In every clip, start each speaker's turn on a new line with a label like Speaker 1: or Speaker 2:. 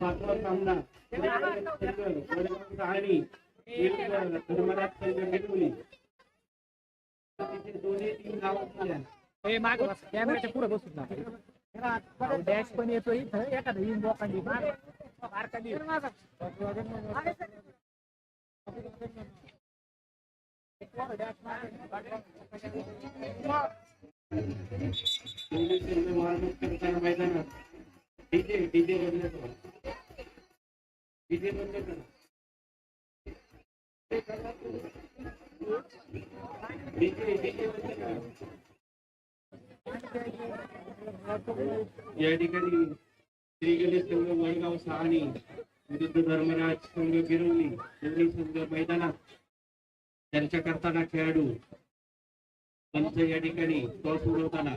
Speaker 1: पाचवा सामना आणि
Speaker 2: पण येतो इथं. एखादा
Speaker 1: मैदानात डीजे डीजे करा डीजे करा डीजे डीजे या ठिकाणी श्री गणेश संघ वडगाव सहाणी विरुद्ध धर्मराज संघ गिरवली दोन्ही संघ मैदानात चर्चा करताना खेळाडू पंच या ठिकाणी टॉस उडवताना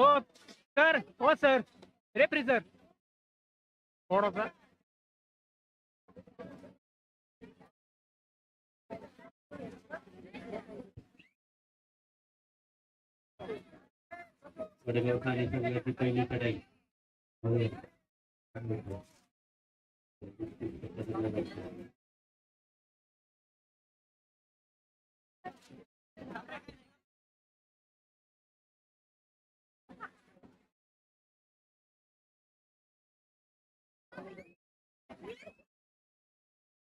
Speaker 2: हो सर हो सर थोडासा
Speaker 1: वडगाव ठाणे संघाची पहिली चढाई
Speaker 2: PM घेऊन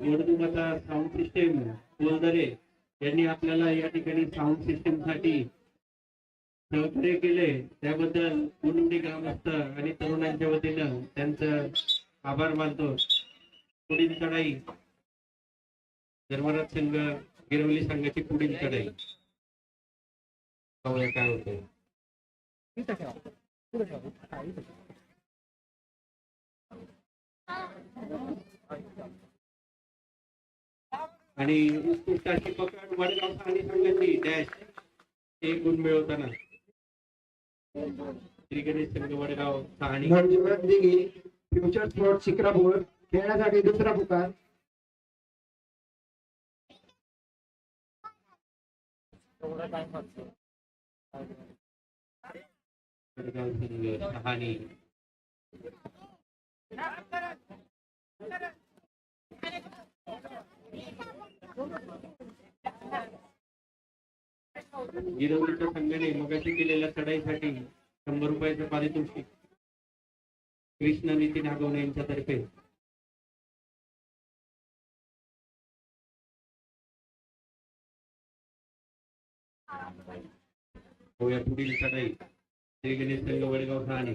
Speaker 1: निवडणुकाचा साऊंड सिस्टीम बोलदरे यांनी आपल्याला या ठिकाणी साऊंड सिस्टीमसाठी सहकार्य केले. त्याबद्दल कुटुंबी ग्रामस्थ आणि तरुणांच्या वतीनं त्यांचं आभार मानतो. पुढील चढाई धर्मराज संघ गिरवली संघाची पुढील चढाई काय होतं
Speaker 2: Thank you. हा.
Speaker 1: आणि उत्कृष्टाची पकड वडगाव आणि संघाची. डॅश. एक गुण मिळवताना. श्री गणेश संघ वडगाव आणि
Speaker 3: दिघी फ्युचर स्पोर्ट शिक्रापूर खेळण्यासाठी दुसरा पुकार.
Speaker 1: वडगाव संघ सहानी गिरवलीच्या संघाने मगाशी केलेल्या चढाईसाठी शंभर रुपयाचं पारितोषिक कृष्ण नितीन आगवणे यांच्यातर्फे. होया पुढील चढाई. श्री गणेश संघ वडगाव ठाणे.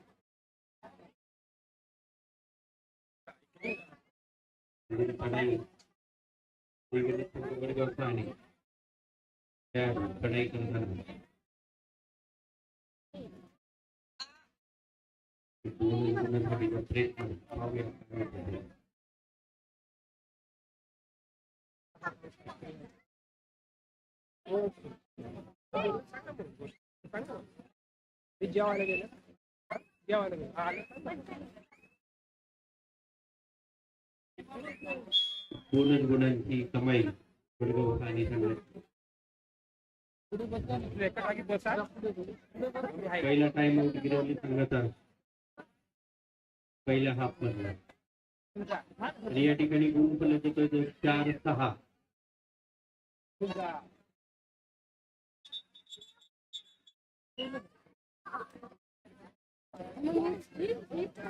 Speaker 1: వివిధ పని
Speaker 2: వివిధ చింతపడి వ్యవసాయాన్ని கிடைக்கின்றன విద్యావాళ్ళ విద్యావాళ్ళ
Speaker 1: बोनस गुणांची कमाई. पहिला टाइम आउट गिरवली संघाचा पहिला हाफ़ मधला या ठिकाणी गुण फलक येतोय तो चार सहा।
Speaker 2: तुमचा
Speaker 1: गिरवलीचा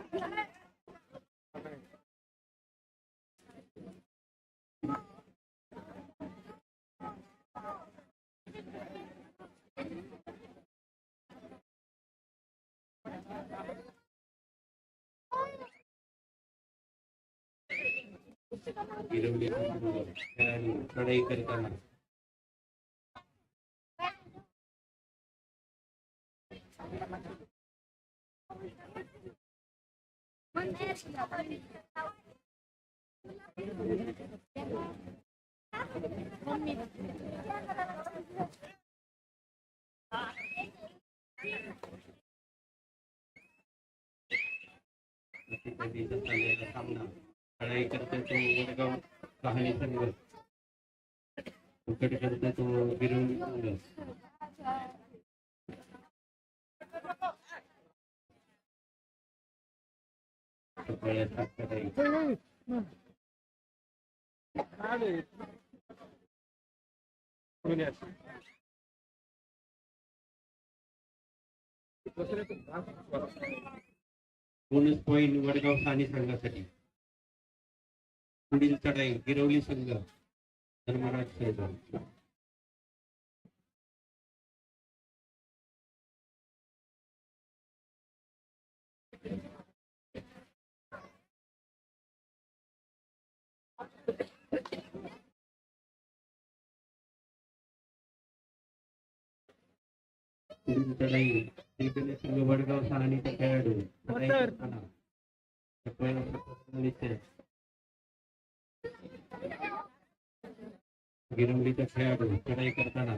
Speaker 1: गिरवली खेळाडू चढाई करताना सामना चढाई करतोय तो उकड करतोय तो बोनस पॉइंट वडगाव सानी संघासाठी पुढील चढाई गिरवली संघ धर्मराज संघ पुढील चढाई श्रीगणेश संघ वडगाव सहानीचा खेळाडू गिरवलीचा खेळाडू चढाई करताना.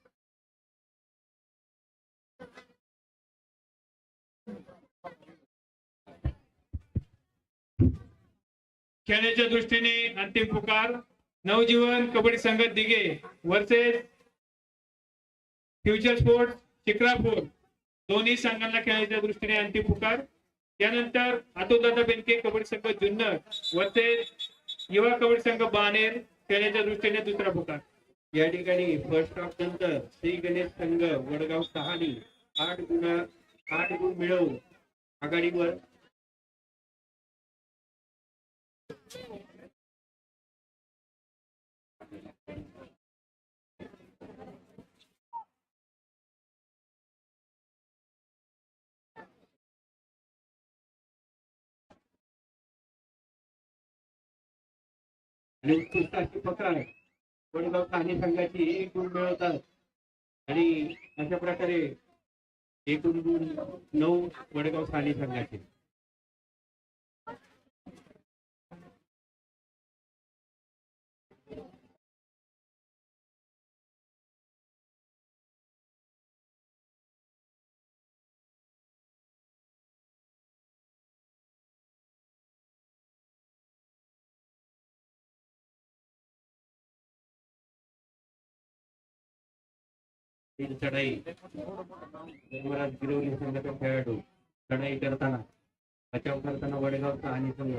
Speaker 4: खेळण्याच्या दृष्टीने अंतिम पुकार. नवजीवन कबड्डी संघ Dighe. Versus future sports Chikrapur दोन्ही संघांना खेळण्याच्या दृष्टीने अंतिम पुकार. त्यानंतर अतुलदादा बेनके कबड्डी संघ जुन्नर. वर्सेस युवा कबड्डी संघ बानेर खेळण्याच्या दृष्टीने दुसरा पुकार.
Speaker 1: या ठिकाणी फर्स्ट ऑफ नंतर श्री गणेश संघ वडगाव सहानी आठ गुणा आठ गुण मिळवून आघाडीवर आणि उत्कृष्ट अशी पकड वडगाव कहाणी संघाची एक गुण मिळवतात. आणि अशा प्रकारे एकूण गुण नऊ वडगाव कहाणी संघाचे तीन चढाई देवराज गिरवली संघाचा खेळाडू चढाई करताना बचाव करताना वडगावचा आणि संघ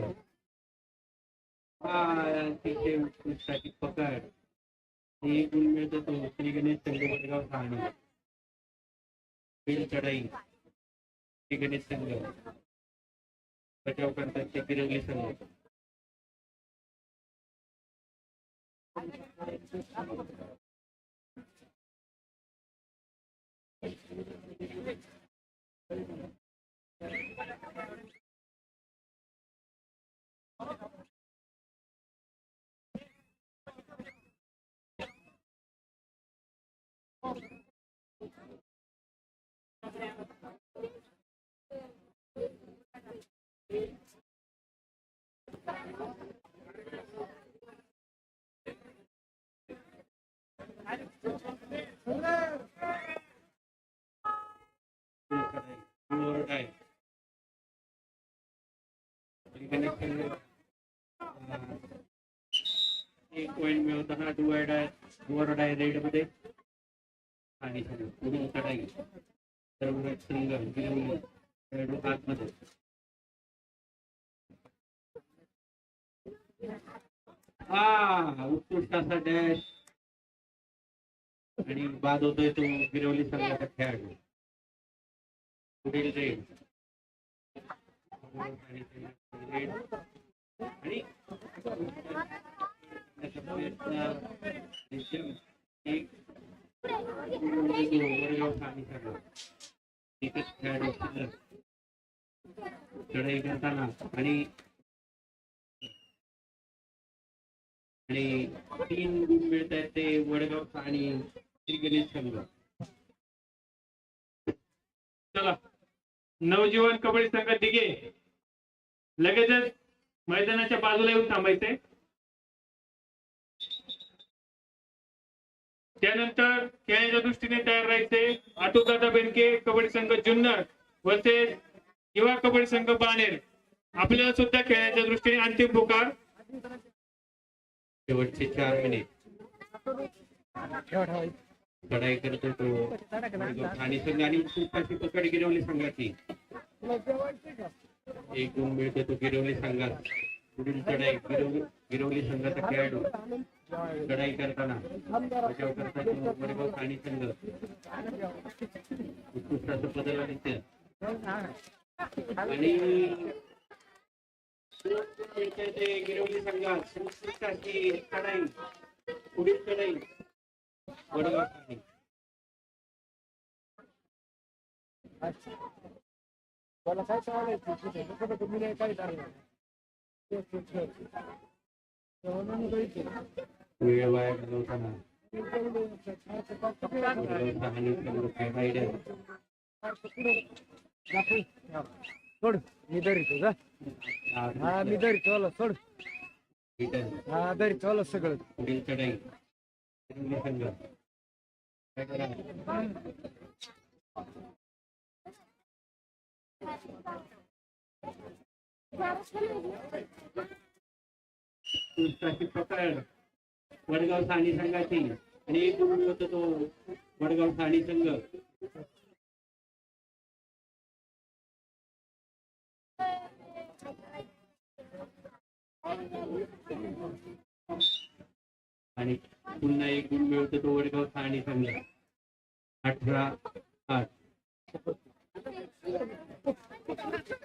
Speaker 1: पकड एक गुण तो श्री गणेश संघ वडगाव सहाणी तीन चढाई श्री गणेश संघ बचाव करतात ते संघ Thank you. एक point मिळवताना do or die do or die raid मध्ये आणि पुढील चढाई सर्व संघ गिरवली खेळाडू आतमध्ये हा उत्कृष्ट असा डॅश आणि बाद होतोय तो गिरवली संघाचा खेळाडू पुढील रेड आणि एक वडगाव ठाणे संघ एकच खेळाडू चढाई करताना आणि आणि तीन गुण मिळत आहेत ते वडगाव आणि श्री गणेश
Speaker 4: चला नवजीवन कबड्डी संघ दिघे. लगेचच मैदानाच्या बाजूला येऊन थांबायचे त्यानंतर खेळाच्या दृष्टीने तयार राहायचे आटोकादा बेनके कबड्डी संघ जुन्नर वर्सेस युवा कबड्डी संघ बाणेर. आपल्याला सुद्धा खेळाच्या दृष्टीने अंतिम पुकार.
Speaker 1: शेवटचे चार मिनिट लढाई करतो तो आणि पकड गिरवली संघाची. एक गुण मिळतो तो गिरवली संघात. पुढील चढाई गिरवली गिरवली संघाचा खेळाडू. लढाई करताना बचाव करताना तो ठाणे संघ उत्कृष्टाचं बदल आणि आणि गिरवली संघात चढाई पुढील चढाई ठाणे.
Speaker 2: मला काय चालायचं तुम्ही नाही काय
Speaker 1: वडगाव ठाणे संघ खेळायला
Speaker 2: सोड मी धरितो जा हा मी धरितो चला सोड हा धरी चला सगळं
Speaker 1: पकड वडगाव साणी संघाची. आणि एक गुण होतो तो वडगाव साणी संघ. आणि पुन्हा एक गुण मिळतो तो वडगाव साणी संघ. अठरा आठ.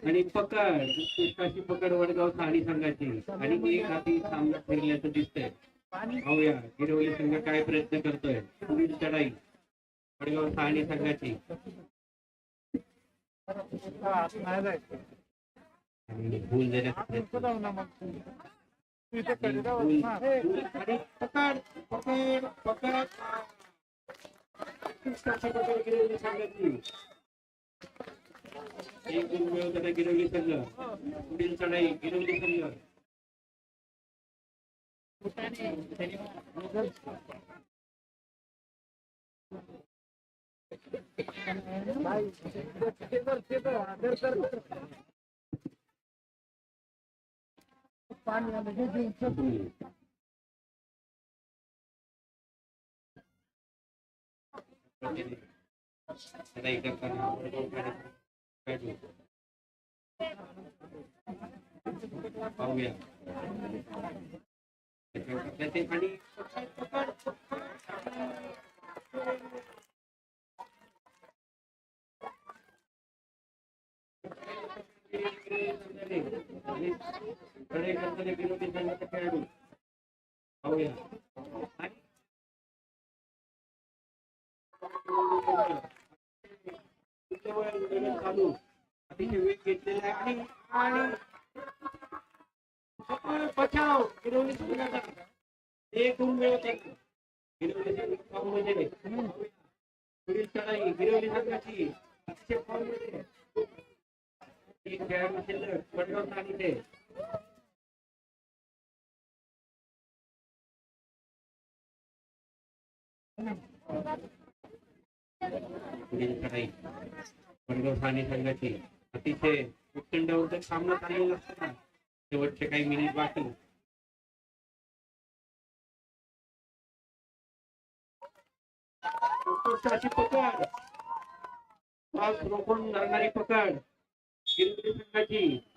Speaker 1: आणि पकड उत्कृष्टाची पकड वडगाव ठाणे संघाची. आणि एक हाती सामना फिरल्याचं दिसतंय. पाहूया हिरवली संघ काय प्रयत्न करतोय? पुढील चढाई खडगाव सहाणी संघाची. भूल देण्याचा एक गुण मिळवताना गिरवली संघ. पुढील चढाई गिरवली संघ. चढाई करताना वडगाव ठाणे खेळाडू. पाहूया त्याचे चालू वेग घेतलेला आहे अतिशय फॉर्म मध्ये तीन खेळाडू शिल्लक वडगाव ठाणे पुढील चढाई वडगाव ठाणे संघाची अतिशय उत्कंठावर्धक सामना शेवटचे काही मिनिट बाकी. उत्कृष्टाची पकड. पाच रोखून धरणारी पकड. संघाची